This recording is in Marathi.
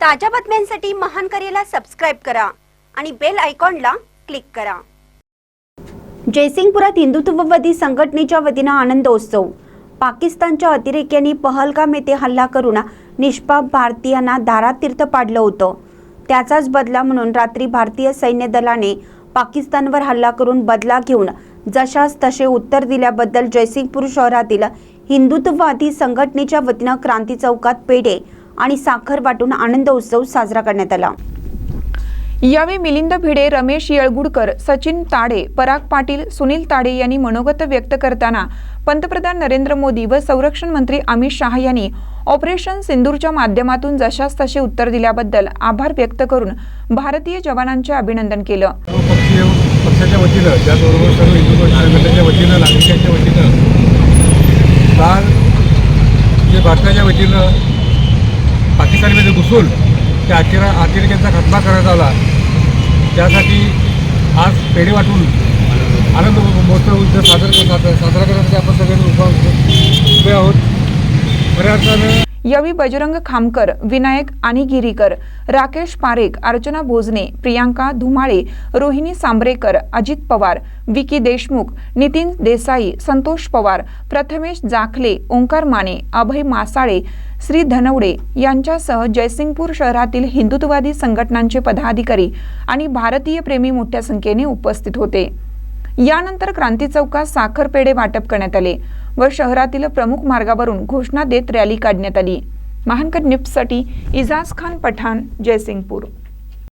ताज्या बातम्यांसाठी महान करेला सबस्क्राईब करा आणि बेल आयकॉनला क्लिक करा. जयसिंगपुरात हिंदुत्ववादी संघटनेच्या वतीनं आनंदोत्सव. पाकिस्तानच्या अतिरेक्यांनी पहलगाम येथे हल्ला करून निष्पाप भारतीयांना दारात तीर्थ पाडलं होतं. त्याचाच बदला म्हणून रात्री भारतीय सैन्य दलाने पाकिस्तानवर हल्ला करून बदला घेऊन जशास तसे उत्तर दिल्याबद्दल जयसिंगपूर शहरातील हिंदुत्ववादी संघटनेच्या वतीनं क्रांती चौकात पेढे आणि साखर वाटून आनंदोत्सव साजरा करण्यात आला. यावेळी मिलिंद भिडे रमेश येळगुडकर सचिन ताडे पराग पाटील सुनील ताडे यांनी मनोगत व्यक्त करताना पंतप्रधान नरेंद्र मोदी व संरक्षण मंत्री अमित शहा यांनी ऑपरेशन सिंदूरच्या माध्यमातून जशास तसे उत्तर दिल्याबद्दल आभार व्यक्त करून भारतीय जवानांचे अभिनंदन केलं. पक्षाच्या वतीनं त्याचबरोबर सर्व हिंदू संघटनेच्या वतीनं नागरिकांच्या वतीनं काल जे भारताच्या वतीनं पाकिस्तानमध्ये घुसून त्या अतिरा अतिरेक्यांचा खात्मा करण्यात आला. त्यासाठी आज पेढे वाटून आनंद महोत्सव उत्सव साजरा साजरा साजरा करण्यासाठी आपण सगळे उभा उभे आहोत. खऱ्या अर्थानं यावेळी बजरंग खामकर विनायक आणि गिरीकर राकेश पारेख अर्चना भोजने प्रियांका धुमाळे रोहिणी सांबरेकर अजित पवार विकी देशमुख नितीन देसाई संतोष पवार प्रथमेश जाखले ओंकार माने अभय मासाळे श्री धनवडे यांच्यासह जयसिंगपूर शहरातील हिंदुत्ववादी संघटनांचे पदाधिकारी आणि भारतीय प्रेमी मोठ्या संख्येने उपस्थित होते. यानंतर क्रांती चौकात साखरपेढे वाटप करण्यात आले. व शहरातील प्रमुख मार्गावरून घोषणा देत रॅली काढण्यात आली. महानकर निप्ससाठी इजाज खान पठाण जयसिंगपूर.